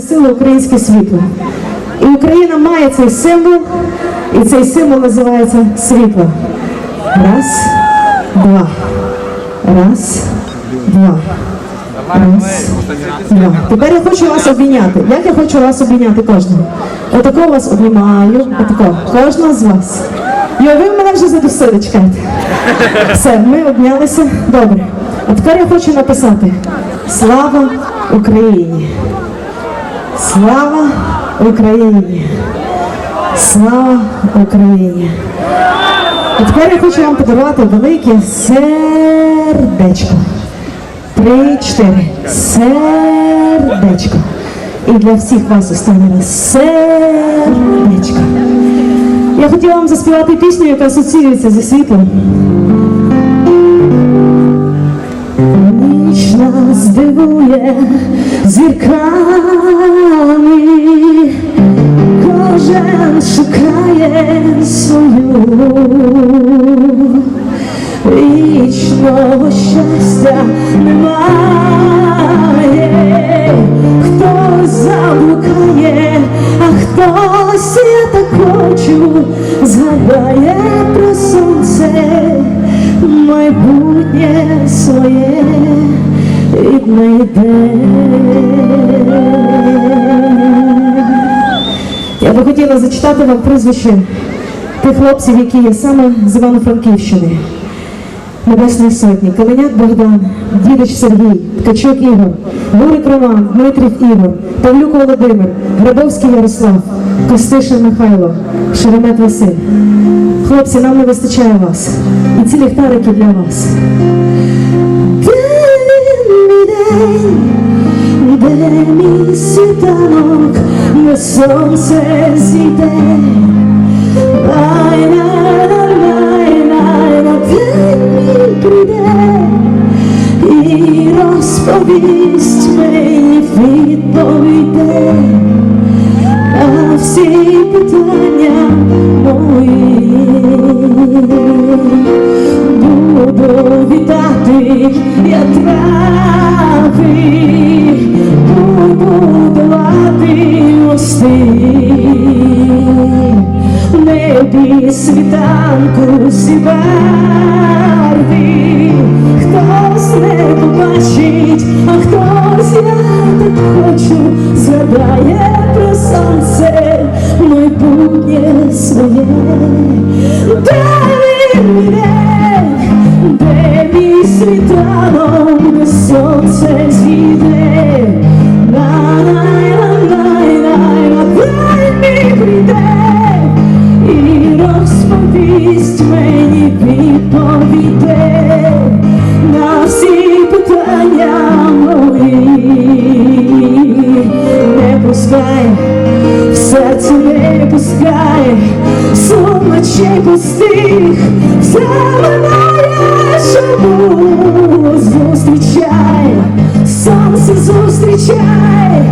Сила українське світло. І Україна має цей символ, і цей символ називається світло. Раз, два. Раз, два. Раз, два. Тепер я хочу вас обійняти. Як я хочу вас обійняти кожного? Отако вас обіймаю, отако. Кожного з вас. Йо, ви мене вже задусили, чекайте. Все, ми обнялися. Добре. А тепер я хочу написати Слава Україні! Слава Україні! Слава Україні! А тепер я хочу вам подарувати велике сердечко. Три, чотири. Сердечко. І для всіх вас останнє сердечко. Я хотіла вам заспівати пісню, яка асоціюється зі світлом. Ніч нас дивує зірками, вічного щастя немає, хтось заблукає, а хтось я так хочу, згадає про сонце майбутнє своє віднайде. Я би хотіла зачитати вам прізвище тих хлопців, які є саме з Івано-Франківщини. Небесної сотні, Калиняк Богдан, Дідич Сергій, Ткачук Ігор, Гурик Роман, Дмитрів Ігор, Павлюк Володимир, Грабовський Ярослав, Костишин Михайло, Шеремет Василь. Хлопці, нам не вистачає вас. І ці ліхтарики для вас. День, мій світанок, де сонце зійде. Прийде і розповість мені відповіде на всі питання мої. Буду вітати я трави, буду давати мости. Небі світанку всі своє. Пускай, сон ночей пустих, все минає, що зустрічай, сонце зустрічай,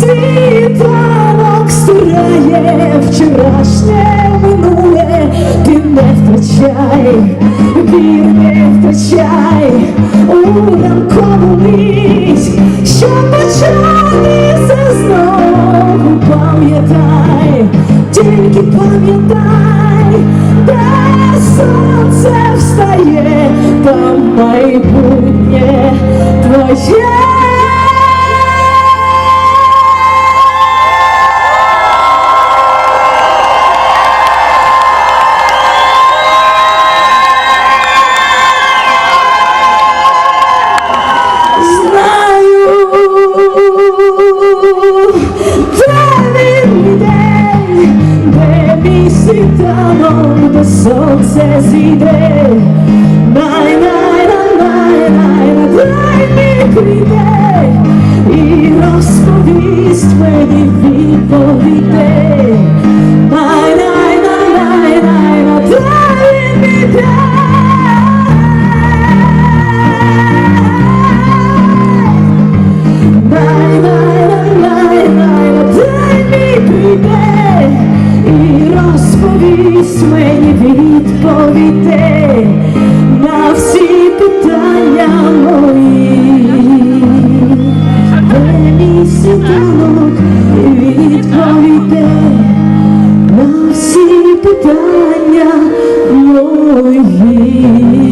світанок стирає. Вчорашнє минуле, ти не втрачай, вір не втрачай тільки пам'ятай, де сонце встає, там майбутнє твоє. the da sunce zide Naj, naj, naj, naj, naj, відповідей на всі питання мої, де мій відповідей на всі питання мої.